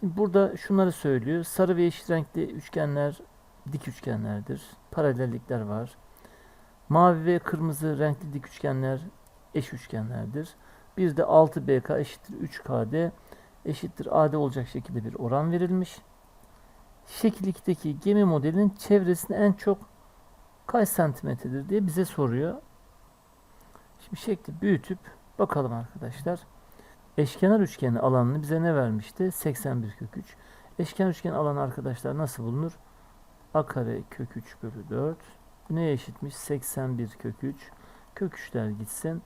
Şimdi burada şunları söylüyor. Sarı ve yeşil renkli üçgenler dik üçgenlerdir. Paralellikler var. Mavi ve kırmızı renkli dik üçgenler eş üçgenlerdir. Bir de 6BK eşittir 3KD eşittir AD olacak şekilde bir oran verilmiş. Şekil 2'deki gemi modelinin çevresinde en çok kaç santimetredir diye bize soruyor. Şimdi şekli büyütüp bakalım arkadaşlar. Eşkenar üçgeni alanını bize ne vermişti? 81 kök 3. Eşkenar üçgen alanı arkadaşlar nasıl bulunur? A kare kök 3 bölü 4. Bu neye eşitmiş? 81 kök 3. Kök 3'ler gitsin.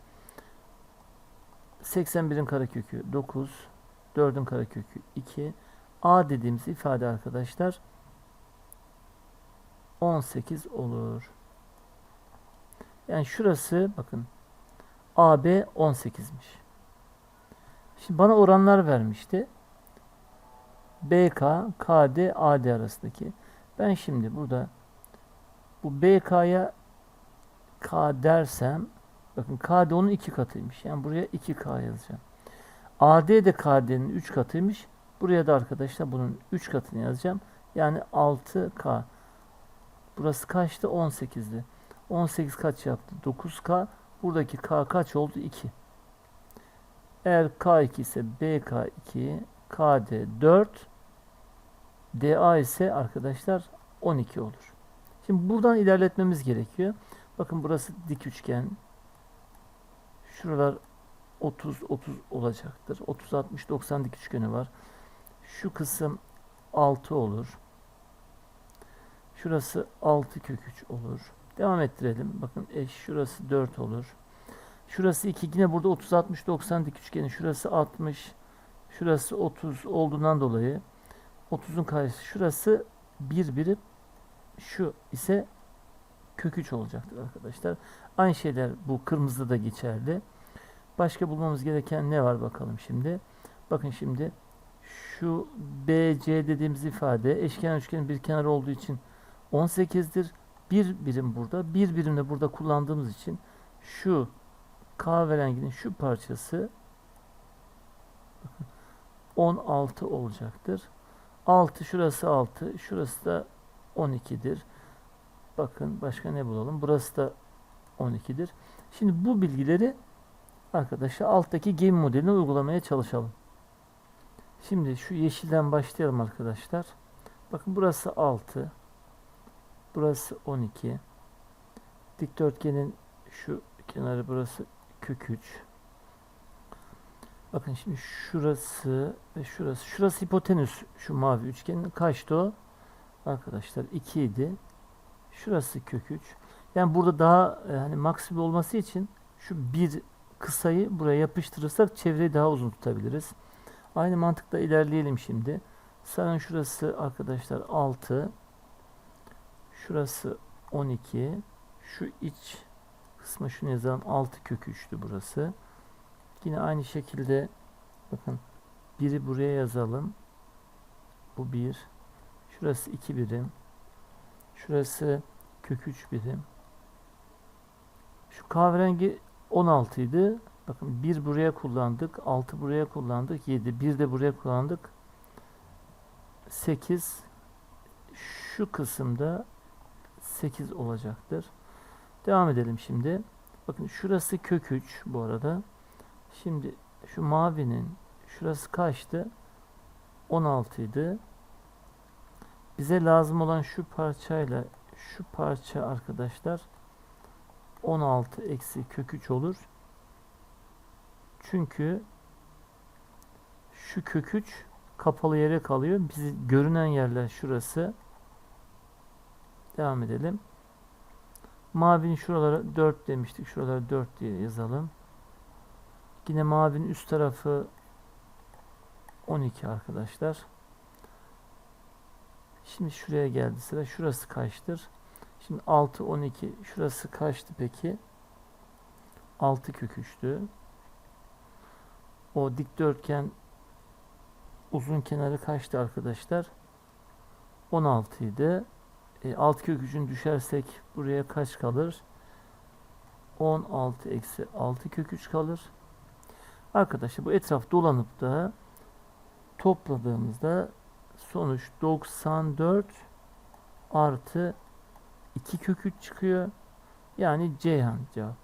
81'in karekökü 9. 4'ün karekökü 2. A dediğimiz ifade arkadaşlar 18 olur. Yani şurası bakın AB 18'miş. Şimdi bana oranlar vermişti. BK, KD, AD arasındaki. Ben şimdi burada bu BK'ya K dersem bakın KD onun iki katıymış. Yani buraya 2K yazacağım. AD de KD'nin 3 katıymış. Buraya da arkadaşlar bunun 3 katını yazacağım. Yani 6K. Burası kaçtı? 18'di. 18 kaç yaptı? 9K. Buradaki K kaç oldu? 2. Eğer K2 ise BK2, KD 4, DA ise arkadaşlar 12 olur. Şimdi buradan ilerletmemiz gerekiyor. Bakın burası dik üçgen. Şuralar 30 30 olacaktır. 30 60 90 dik üçgeni var. Şu kısım 6 olur. Şurası 6 kök 3 olur. Devam ettirelim. Bakın eş şurası 4 olur. Şurası 2 yine burada 30 60 90 dik üçgeni. Şurası 60. Şurası 30 olduğundan dolayı 30'un karşısı şurası 1 birim. Şu ise kök 3 olacaktır arkadaşlar. Aynı şeyler bu kırmızıda da geçerli. Başka bulmamız gereken ne var bakalım şimdi. Bakın şimdi şu BC dediğimiz ifade eşkenar üçgenin bir kenarı olduğu için 18'dir. Bir birim burada. Bir birim de burada kullandığımız için şu kahverenginin şu parçası bakın 16 olacaktır. 6 şurası 6 şurası da 12'dir. Bakın başka ne bulalım? Burası da 12'dir. Şimdi bu bilgileri arkadaşlar alttaki gemi modeline uygulamaya çalışalım. Şimdi şu yeşilden başlayalım arkadaşlar. Bakın burası 6. Burası 12. Dikdörtgenin şu kenarı burası kök 3. Bakın şimdi şurası ve şurası. Şurası hipotenüs şu mavi üçgenin. Kaçtı o? Arkadaşlar 2 idi. Şurası kök 3. Yani burada daha e, hani maksimum olması için şu bir kısayı buraya yapıştırırsak çevreyi daha uzun tutabiliriz. Aynı mantıkla ilerleyelim şimdi. Sarın şurası arkadaşlar 6. Şurası 12. Şu iç kısmı şunu yazalım. 6 kök 3'tü burası. Yine aynı şekilde bakın biri buraya yazalım. Bu 1. Şurası 2 birim. Şurası kök 3 birim. Şu kahverengi 16 idi. Bakın 1 buraya kullandık. 6 buraya kullandık. 7. 1 de buraya kullandık. 8 şu kısımda 8 olacaktır. Devam edelim şimdi. Bakın şurası kök 3 bu arada. Şimdi şu mavinin şurası kaçtı? 16 idi. Bize lazım olan şu parçayla şu parça arkadaşlar 16 eksi kök 3 olur. Çünkü şu kök 3 kapalı yere kalıyor. Bizi görünen yerler şurası. Devam edelim. Mavinin şuralara 4 demiştik. Şuralara 4 diye yazalım. Yine mavinin üst tarafı 12 arkadaşlar. Şimdi şuraya geldi sıra. Şurası kaçtır? Şimdi 6, 12. Şurası kaçtı peki? 6 kök 3'tü. O dikdörtgen uzun kenarı kaçtı arkadaşlar? 16 idi. E, alt kök 3'ün düşersek buraya kaç kalır? 16 eksi 6 kök 3 kalır. Arkadaşlar bu etraf dolanıp da topladığımızda sonuç 94 artı 2 kök 3 çıkıyor. Yani Ceyhan cevap.